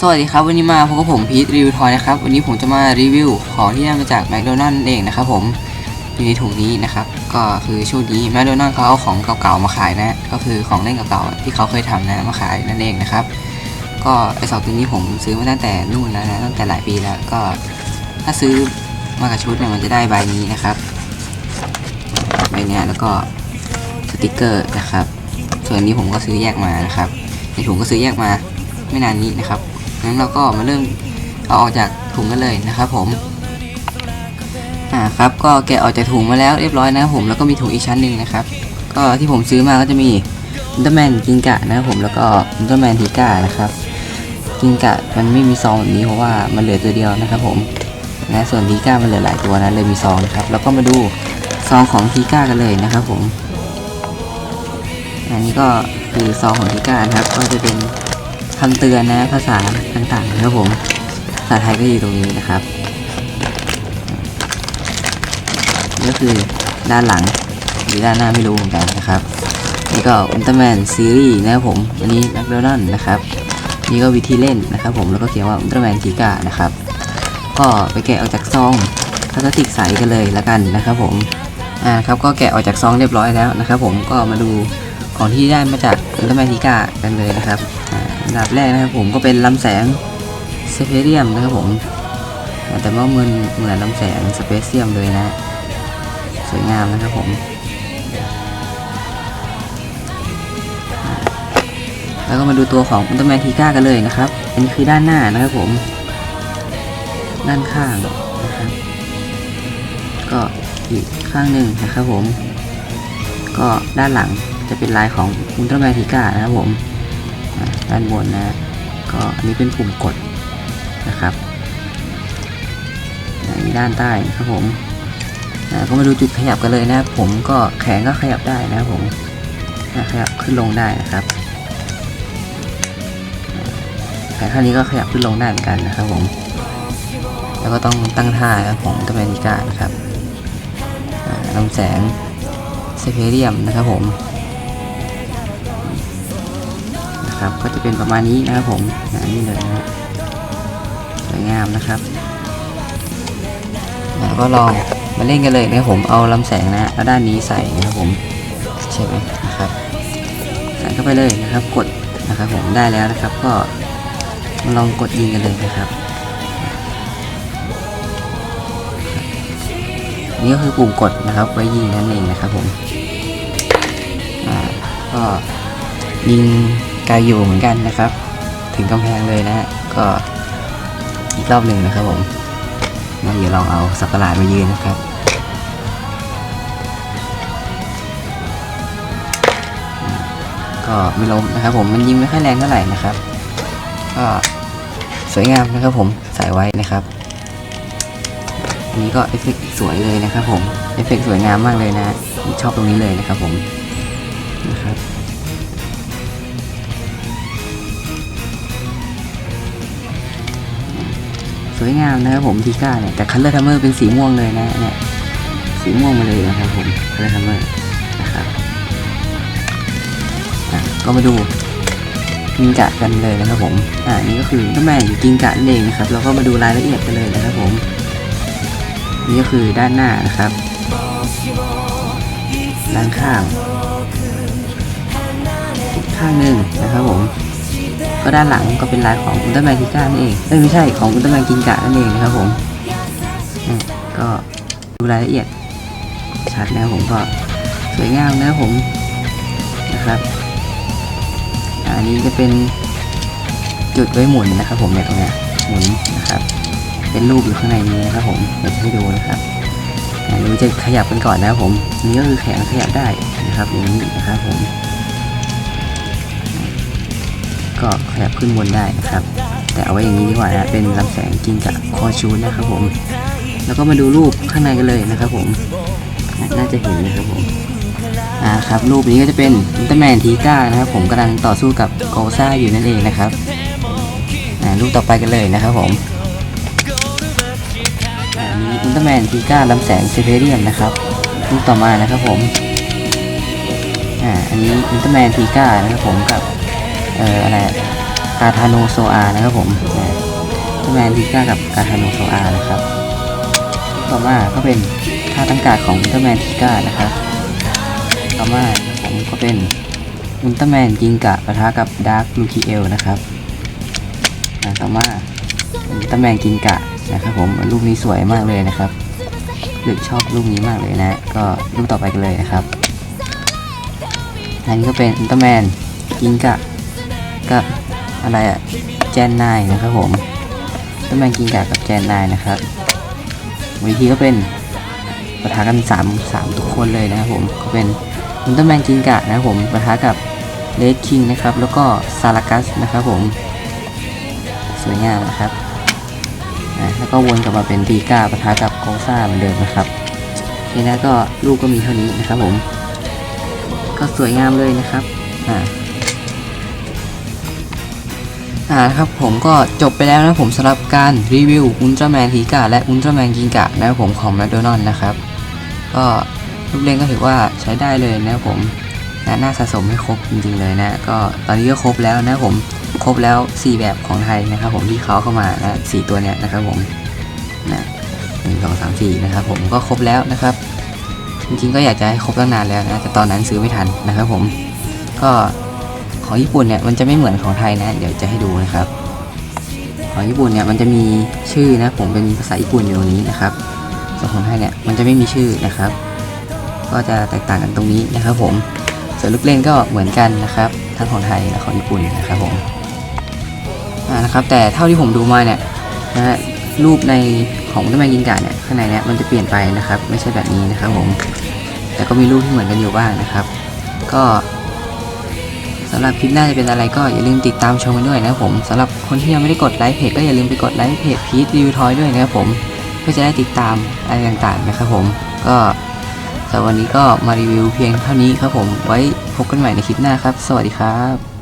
สวัสดีครับวันนี้มาพบกับผมพีทรีวิวทอยนะครับวันนี้ผมจะมารีวิวของที่ได้มาจากแมคโดนัลล์เองนะครับผมอยู่ในถุงนี้นะครับก็คือช่วงนี้แมคโดนัลล์เขาเอาของเก่าๆมาขายนะก็คือของเล่นเก่าๆที่เขาเคยทำนะมาขายนั่นเองนะครับก็ไอสองตัวนี้ผมซื้อมาตั้งแต่นู่นแล้วนะตั้งแต่หลายปีแล้วก็ ถ้าซื้อมากับชุดเนี่ยมันจะได้ใบนี้นะครับใบนี้แล้วก็สติกเกอร์นะครับส่วนนี้ผมก็ซื้อแยกมานะครับในถุงก็ซื้อแยกมาไม่นานนี้นะครับ งั้นเราก็มาเริ่มเอาออกจากถุงกันเลยนะครับผมอ่าครับก็แกะออกจากถุงมาแล้วเรียบร้อยนะครับผมแล้วก็มีถุงอีกชั้นหนึ่งนะครับ ก็ที่ผมซื้อมาก็จะมีอุลตร้าแมนกิงกะนะครับผมแล้วก็อุลตร้าแมนทีก้านะครับกิงกะมันไม่มีซองแบบนี้เพราะว่ามันเหลือตัวเดียวนะครับผมนะส่วนทีก้ามันเหลือหลายตัวนะเลยมีซองนะครับแล้วก็มาดูซองของทีก้ากันเลยนะครับผม อันนี้ก็คือซองของทิก้านะครับ ก็จะเป็น คำเตือนนะภาษาต่างๆนะครับผมภาษาไทยก็อยู่ตรงนี้นะครับก็คือด้านหลังหรือด้านหน้าไม่รู้เหมือนกันนะครับนี่ก็อุลตร้าแมนซีรีส์นะครับผมอันนี้แมคโดนัลนะครับนี่ก็วิธีเล่นนะครับ ผมแล้วก็เขียนว่าอุลตร้าแมนทิกานะครับก็ไปแกะออกจากซองพลาสติกใสกันเลยละกันนะครับ ผมอ่าครับก็แกะออกจากซองเรียบร้อยแล้วนะครับ ผมก็มาดูของที่ได้มาจากอุลตร้าแมนทิกากันเลยนะครับ อันดับแรกนะครับผมก็เป็นลำแสงเซเ e เรียมนะครับผม แต่ว่ามันเหมือนลำแสงสเปเซียมเลยนะ สวยงามนะครับผม แล้วก็มาดูตัวของอุลตร้าแมนทิก้ากันเลยนะครับ อันนี้คือด้านหน้านะครับผม ด้านข้างนะครับก็อีกข้างหนึ่งนะครับผม ก็ด้านหลังจะเป็นลายของอุลตร้าแมนทิก้านะครับผม ด้านบนนะก็อันนี้เป็นปุ่มกดนะครับอ่ามีด้านใต้นะครับผมก็มาดูจุดขยับกันเลยนะครับผมก็แขนก็ขยับได้นะครับผมขยับขึ้นลงได้นะครับแขนข้างนี้ก็ขยับขึ้นลงได้เหมือนกันนะครับผมแล้วก็ต้องตั้งท่าครับของตร้าแมนทิกานะครับลำแสงเซเพเรียมนะครับผม ครับก็จะเป็นประมาณนี้นะครับผมอ่านี่เลยนะฮะสวยงามนะครับแล้วก็ลองมาเล่นกันเลยนะครับผมเอาลำแสงนะฮะแล้วด้านนี้ใส่นะครับผมใช่ไหมนะครับใส่เข้าไปเลยนะครับ กดนะครับผมได้แล้วนะครับ ก็มาลองกดยิงกันเลยนะครับนี่ก็คือปุ่มกดนะครับ ไว้ยิงนั่นเองนะครับผมอ่าก็ยิง ไกลอยู่เหมือนกันนะครับ ถึงกำแพงเลยนะฮะก็อีกรอบหนึ่งนะครับผมงั้นเดี๋ยวลองเอาสักการะมายืนนะครับก็ไม่ล้มนะครับผมมันยิงไม่ค่อยแรงเท่าไหร่นะครับ ก็สวยงามนะครับผมใส่ไว้นะครับอันนี้ก็เอฟเฟกสวยเลยนะครับผมเอฟเฟกสวยงามมากเลยนะชอบตรงนี้เลยนะครับผมนะครับ สวยงามนะครับผมทีก้าเนี่ยแต่คัลเลอร์ทัมเมอร์เป็นสีม่วงเลยนะเนี่ยสีม่วงมาเลยนะครับผมคัลเลอร์ทัมเมอร์นะครับก็มาดูกิงกะกันเลยนะครับผมอ่านี่ก็คือต้นแม่อยู่กิงกะนั่นเองนะครับแล้วก็มาดูรายละเอียดกันเลยนะครับผมนี่ก็คือด้านหน้านะครับด้านข้างข้างหนึ่งนะครับผม ก็ด้านหลังก็เป็นลายของอุลตร้าแมนทิก้านั่นเองเอ้ยไม่ใช่ของอุลตร้าแมนกินกะนั่นเองนะครับผมก็ดูรายละเอียดชัดนะครับผมก็สวยงามนะครับผมนะครับอันนี้จะเป็นจุดไว้หมุนนะครับผมในตรงเนี้ยหมุนนะครับ เป็นรูปอยู่ข้างในนี้นะครับผมเดี๋ยวจะให้ดูนะครับอ่าดูจะขยับกันก่อนนะครับผมนนี้ก็คือแขนขยับได้นะครับอย่างนี้นะครับผม ก็ขยับขึ้นบนได้นะครับ แต่เอาไว้อย่างนี้ดีกว่านะเป็นลำแสงกินกับคอชูนนะครับผม แล้วก็มาดูรูปข้างในกันเลยนะครับผมน่าจะเห็นนะครับผมอ่าครับรูปนี้ก็จะเป็นอุลตร้าแมนทีก้านะครับผมกำลังต่อสู้กับโกซ่าอยู่นั่นเองนะครับอ่ารูปต่อไปกันเลยนะครับผมอันนี้อุลตร้าแมนทีก้าลำแสงเซเ e เรียมนะครับรูปต่อมานะครับผมอ่าอันนี้อุลตร้าแมนทีก้านะครับผมกับ เอ่ออะไรกาทาโนโซอานะครับผมอุลตร้าแมนทิก้ากับกาทาโนโซอานะครับต่อมาก็เป็นท่าตั้งการดของอุลตร้าแมนทิก้านะครับต่อมาผมก็เป็นอุลตร้าแมนจิงกะปะทะกับดาร์คลูคิเอลนะครับต่อมาอุลตร้าแมนจิงกะนะครับผมลูกนี้สวยมากเลยนะครับลึกชอบลูกนี้มากเลยนะ ก็ลูกต่อไปกันเลยนะครับอันนี้ก็เป็นอุลตร้าแมนจิงกะ กับอะไรอะแจนนายนะครับผมอุลตร้าแมนจิงกะกับแจนนายนะครับวิธีก็เป็นปะทะกัน3 3ทุกคนเลยนะครับผมก็เป็นอุลตร้าแมนจิงกะนะครับผมปะทะกับเลดคิงนะครับ แล้วก็ซารากัสนะครับผม สวยงามนะครับแล้วก็วนกลับมาเป็นตีก้าปะทะกับโกซ่าเหมือนเดิมนะครับทีนี้ก็ลูกก็มีเท่านี้นะครับผม ก็สวยงามเลยนะครับอ่า อ่าครับผมก็จบไปแล้วนะผมสำหรับการรีวิวอุลตร้าแมนทีกาและอุลตร้าแมนกิงกะนะครับผมของแมคโดนัลด์นะครับ ก็ลูกเล่นก็ถือว่าใช้ได้เลยนะครับผมนะน่าสะสมให้ครบจริงๆเลยนะ ก็ตอนนี้ก็ครบแล้วนะผมครบแล้ว 4 แบบของไทยนะครับผมที่เขาเข้ามานะสตัวเนี้ยนะครับผมนะหนึ่งสองสามสี่นะครับผมก็ครบแล้วนะครับ จริงๆก็อยากจะให้ครบตั้งนานแล้วนะแต่ตอนนั้นซื้อไม่ทันนะครับผมก็ ของญี่ปุ่นเนี่ยมันจะไม่เหมือนของไทยนะ เดี๋ยวจะให้ดูนะครับ ของญี่ปุ่นเนี่ยมันจะมีชื่อนะผมเป็นภาษาญี่ปุ่นอยู่ตรงนี้นะครับส่วนของไทยเนี่ยมันจะไม่มีชื่อนะครับ ก็จะแตกต่างกันตรงนี้นะครับ ผมส่วนลูกเล่นก็เหมือนกันนะครับ ทั้งของไทยและของญี่ปุ่นนะครับผมอ่านะครับแต่เท่าที่ผมดูมาเนี่ยนะฮะรูปในของต้นไม้กินกาเนี่ยข้างในเนี่ยมันจะเปลี่ยนไปนะครับ ไม่ใช่แบบนี้นะครับผมแต่ก็มีรูปที่เหมือนกันอยู่บ้างนะครับ ก็ สำหรับคลิปหน้าจะเป็นอะไรก็อย่าลืมติดตามชมกันด้วยนะครับผมสำหรับคนที่ยังไม่ได้กดไลค์เพจก็อย่าลืมไปกดไลค์เพจพีทรีวิวทอยด้วยนะครับผมเพื่อจะได้ติดตามอะไรต่างๆนะครับผมก็สำหรับวันนี้ก็มารีวิวเพียงเท่านี้ครับผมไว้พบกันใหม่ในคลิปหน้าครับ สวัสดีครับ